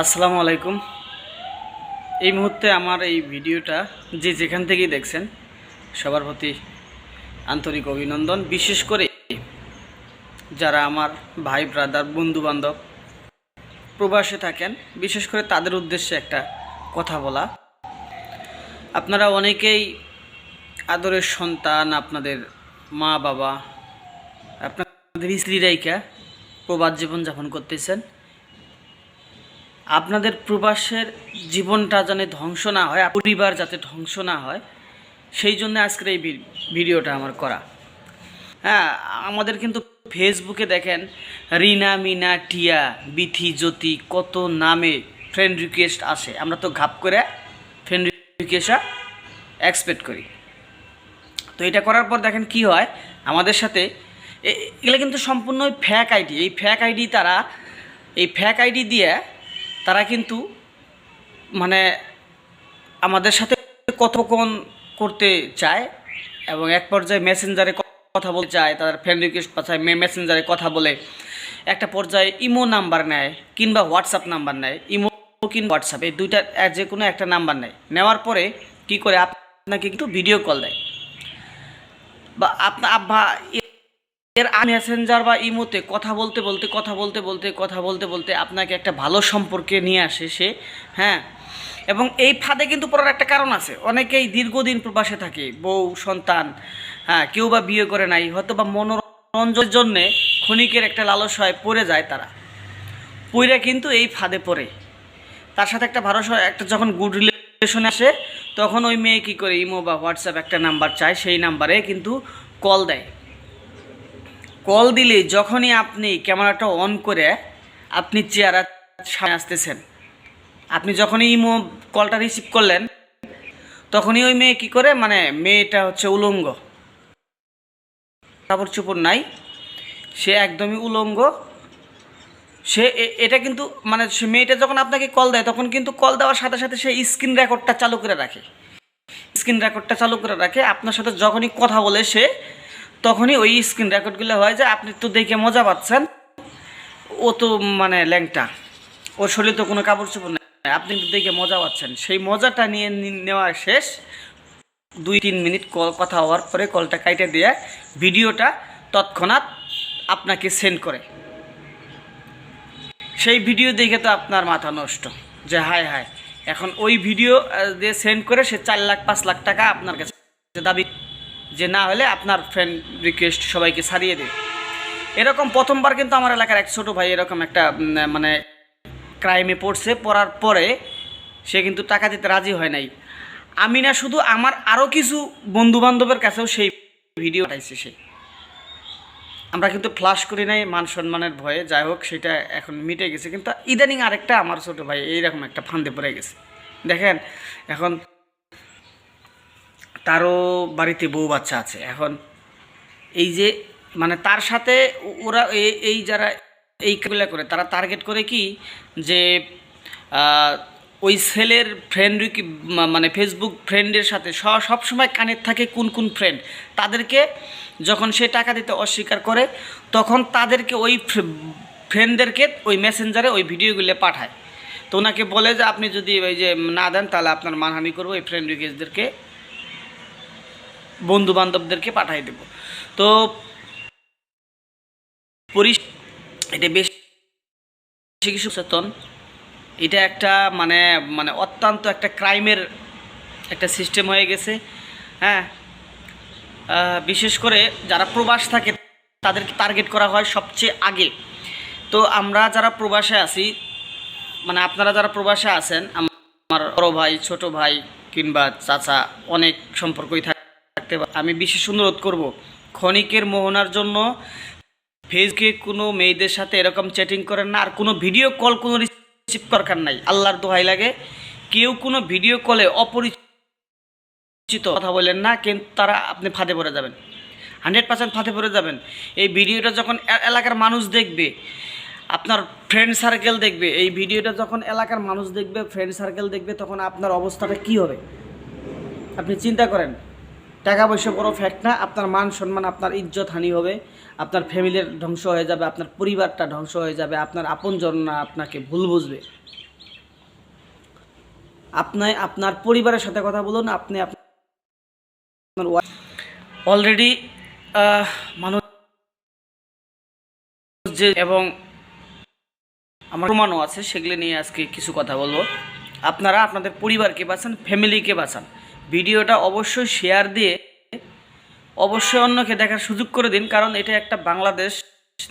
আসসালামু আলাইকুম। এই মুহূর্তে আমার এই ভিডিওটা যে যেখান থেকেই দেখছেন, সবার প্রতি আন্তরিক অভিনন্দন। বিশেষ করে যারা আমার ভাই ব্রাদার বন্ধু বান্ধব প্রবাসে থাকেন, বিশেষ করে তাদের উদ্দেশ্যে একটা কথা বলা। আপনারা অনেকেই আদরের সন্তান, আপনাদের মা বাবা আপনাদের স্ত্রীরাইকা প্রবাস জীবনযাপন করতেছেন। আপনাদের প্রবাসের জীবনটা যেন ধ্বংস না হয় পরিবার যাতে ধ্বংস না হয়, সেই জন্য আজকের এই ভিডিওটা আমার করা। হ্যাঁ আমাদের কিন্তু ফেসবুকে দেখেন, রিনা মিনা টিয়া, বিথি জ্যোতি, কত নামে ফ্রেন্ড রিকোয়েস্ট আসে। আমরা তো ঘাপ করে ফ্রেন্ড রিকোয়েস্টটা এক্সপেক্ট করি। তো এটা করার পর দেখেন কি হয়, আমাদের সাথে এগুলো কিন্তু সম্পূর্ণ ফ্যাক আইডি এই ফ্যাক আইডি তারা, এই ফ্যাক আইডি দিয়ে তারা কিন্তু মানে আমাদের সাথে কথোপকথন করতে চায় এবং এক পর্যায়ে মেসেঞ্জারে কথা বলতে চায়, তাদের ফ্রেন্ড রিকোয়েস্ট পাঠায় মেসেঞ্জারে কথা বলে। একটা পর্যায়ে ইমো নাম্বার নেয় কিংবা হোয়াটসঅ্যাপ নাম্বার নেয়। ইমো কিংবা হোয়াটসঅ্যাপ, এই দুইটা এর যে কোনো একটা নাম্বার নেয়। নেওয়ার পরে কি করে? আপনাকে কিন্তু ভিডিও কল দেয়। বা আপনার আব্বা এর মেসেঞ্জার বা ইমোতে কথা বলতে বলতে, কথা বলতে বলতে, কথা বলতে বলতে আপনাকে একটা ভালো সম্পর্কে নিয়ে আসে সে হ্যাঁ? এবং এই ফাঁদে কিন্তু পড়ার একটা কারণ আছে। অনেকেই দীর্ঘদিন প্রবাসে থাকে, বউ, সন্তান হ্যাঁ কেউ বা বিয়ে করে নাই, হয়তো বা মনোরঞ্জনের জন্যে ক্ষণিকের একটা লালসায় পড়ে যায় তারা। পইরা কিন্তু এই ফাঁদে পড়ে। তার সাথে একটা ভরসা একটা যখন গুড রিলেশন আসে, তখন ওই মেয়ে কী করে, ইমো বা হোয়াটসঅ্যাপ একটা নাম্বার চায়, সেই নাম্বারে কিন্তু কল দেয়। কল দিলে যখনই আপনি ক্যামেরাটা অন করে আপনি চেয়ারা সামনে আসতেছেন। আপনি যখনই ইমো কলটা রিসিভ করলেন, তখনই ওই মেয়ে কী করে? মানে মেয়েটা হচ্ছে উলঙ্গ। কাপড় চোপড় নাই, সে একদমই উলঙ্গ। সে এটা কিন্তু মানে সে মেয়েটা যখন আপনাকে কল দেয়, তখন কিন্তু কল দেওয়ার সাথে সাথে সে স্ক্রিন রেকর্ডটা চালু করে রাখে। স্ক্রিন রেকর্ডটা চালু করে রাখে। আপনার সাথে যখনই কথা বলে, সে তখনই ওই স্ক্রিন রেকর্ডগুলো হয় যে আপনি তো দেখে মজা পাচ্ছেন। ও তো মানে ল্যাংটা। ওর শরীরে তো কোনো কাপড় চোপড় নেই। আপনি তো দেখে মজা পাচ্ছেন। সেই মজাটা নিয়ে নেওয়া শেষ। দুই তিন মিনিট কল কথা হওয়ার পরে কলটা কাইটে দিয়ে ভিডিওটা তৎক্ষণাৎ আপনাকে সেন্ড করে। সেই ভিডিও দেখে তো আপনার মাথা নষ্ট। যে হায় হায়, এখন ওই ভিডিও দিয়ে সেন্ড করে সে চার লাখ, পাঁচ লাখ টাকা আপনার কাছে। দাবি যে না হলে আপনার ফ্রেন্ড রিকোয়েস্ট সবাইকে সারিয়ে দেবে এরকম প্রথমবার কিন্তু আমার এলাকার এক ছোটো ভাই এরকম একটা মানে ক্রাইমে পড়ছে, পড়ার পরে সে কিন্তু টাকা দিতে রাজি হয় নাই। আমি না শুধু আমার আরও কিছু বন্ধু বান্ধবের কাছেও সেই ভিডিও পাঠাইছে সে। আমরা কিন্তু ফ্লাশ করি নাই, মান সম্মানের ভয়ে। যাই হোক, সেটা এখন মিটে গেছে। কিন্তু ইদানিং আরেকটা আমার ছোটো ভাই, এইরকম একটা ফান্দে পড়ে গেছে। দেখেন, এখন তারও বাড়িতে বউ বাচ্চা আছে। এখন এই যে মানে তার সাথে ওরা এই যারা এই কাবিলা করে, তারা টার্গেট করে কি যে ওই ছেলের ফ্রেন্ড মানে ফেসবুক ফ্রেন্ডের সাথে সব সময় কানেক্ট থাকে কোন কোন ফ্রেন্ড তাদেরকে যখন সে টাকা দিতে অস্বীকার করে, তখন তাদেরকে ওই ফ্রেন্ডদেরকে ওই মেসেঞ্জারে ওই ভিডিওগুলো পাঠায়। তো ওনাকে বলে যে, আপনি যদি ওই যে না দেন, তাহলে আপনার মানহানি করব। ওই ফ্রেন্ড রিকোয়েস্টদেরকে বন্ধু বান্ধবদেরকে পাঠাই দেব। তো এটা বেশ কিছু সচেতন। এটা একটা মানে মানে অত্যন্ত একটা ক্রাইমের একটা সিস্টেম হয়ে গেছে। হ্যাঁ। বিশেষ করে যারা প্রবাস থাকে, তাদেরকে টার্গেট করা হয় সবচেয়ে আগে। তো আমরা যারা প্রবাসে আছি মানে আপনারা যারা প্রবাসে আছেন, আমার বড় ভাই, ছোট ভাই কিংবা চাচা, অনেক সম্পর্কই থাকতে পারে। আমি বিশেষ অনুরোধ করব, ক্ষণিকের মোহনার জন্য ফেসবুকে কোনো মেয়েদের সাথে এরকম চ্যাটিং করেন না, আর কোনো ভিডিও কল কোনো রিসিভ দরকার নাই। আল্লাহর দোহাই লাগে, কেউ কোনো ভিডিও কলে অপরিচিত কথা বলেন না কিন্তু তারা আপনি ফাঁদে পড়ে যাবেন। হান্ড্রেড পার্সেন্ট ফাঁদে পড়ে যাবেন। এই ভিডিওটা যখন এলাকার মানুষ দেখবে, আপনার ফ্রেন্ড সার্কেল দেখবে, এই ভিডিওটা যখন এলাকার মানুষ দেখবে ফ্রেন্ড সার্কেল দেখবে, তখন আপনার অবস্থাটা কি হবে? আপনি চিন্তা করেন। টাকা পয়সা বড় ফ্যাক্ট না, আপনার মান সম্মান, আপনার ইজ্জত হানি হবে, আপনার ফ্যামিলির ধ্বংস হয়ে যাবে, আপনার পরিবারটা ধ্বংস হয়ে যাবে, আপনার আপনজনরা আপনাকে ভুল বুঝবে। আপনি আপনার পরিবারের সাথে কথা বলুন, আপনি আপনার অলরেডি মানুষ যে এবং আমার প্রমাণও আছে, সেগুলি নিয়ে আজকে কিছু কথা বলব। আপনারা আপনাদের পরিবারকে বাঁচান ফ্যামিলিকে বাঁচান। ভিডিওটা অবশ্যই শেয়ার দিয়ে অবশ্যই অন্যকে দেখার সুযোগ করে দিন, কারণ এটা একটা বাংলাদেশ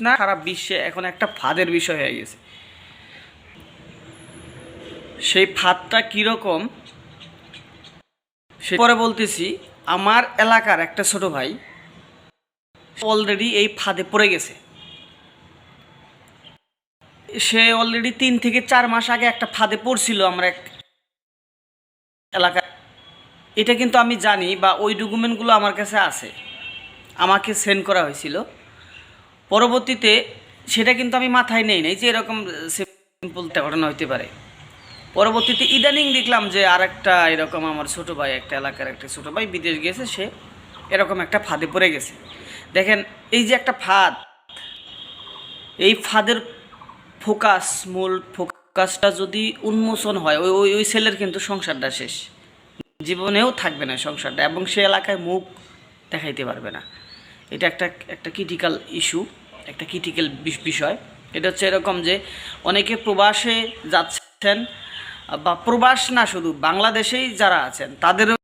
না, সারা বিশ্বে এখন একটা ফাঁদের বিষয় হয়ে গেছে। সেই ফাঁদটা কীরকম? সে পরে বলতেছি, আমার এলাকার একটা ছোট ভাই অলরেডি এই ফাঁদে পড়ে গেছে। সে অলরেডি তিন থেকে চার মাস আগে একটা ফাঁদে পড়ছিল, আমরা এক এলাকায়। এটা কিন্তু আমি জানি বা ওই ডকুমেন্টগুলো আমার কাছে আছে। আমাকে সেন্ড করা হয়েছিল। পরবর্তীতে সেটা কিন্তু আমি মাথায় নেই নাই যে এরকম সিম্পল ঘটনা হইতে পারে। পরবর্তীতে ইদানিং দেখলাম যে আর একটা এরকম আমার ছোট ভাই, একটা এলাকার একটা ছোট ভাই বিদেশ গেছে, সে এরকম একটা ফাঁদে পড়ে গেছে। দেখেন, এই যে একটা ফাঁদ, এই ফাঁদের ফোকাস মূল ফোকাসটা যদি উন্মোচন হয়, ওই ওই ওই ছেলের কিন্তু সংসারটা শেষ। জীবনেও থাকবে না সংসারটা এবং সে এলাকায় মুখ দেখাইতে পারবে না। এটা একটা একটা ক্রিটিক্যাল ইস্যু একটা ক্রিটিক্যাল বিষয়। এটা হচ্ছে এরকম যে অনেকে প্রবাসে যাচ্ছেন, বা প্রবাস না শুধু, বাংলাদেশেই যারা আছেন, তাদেরও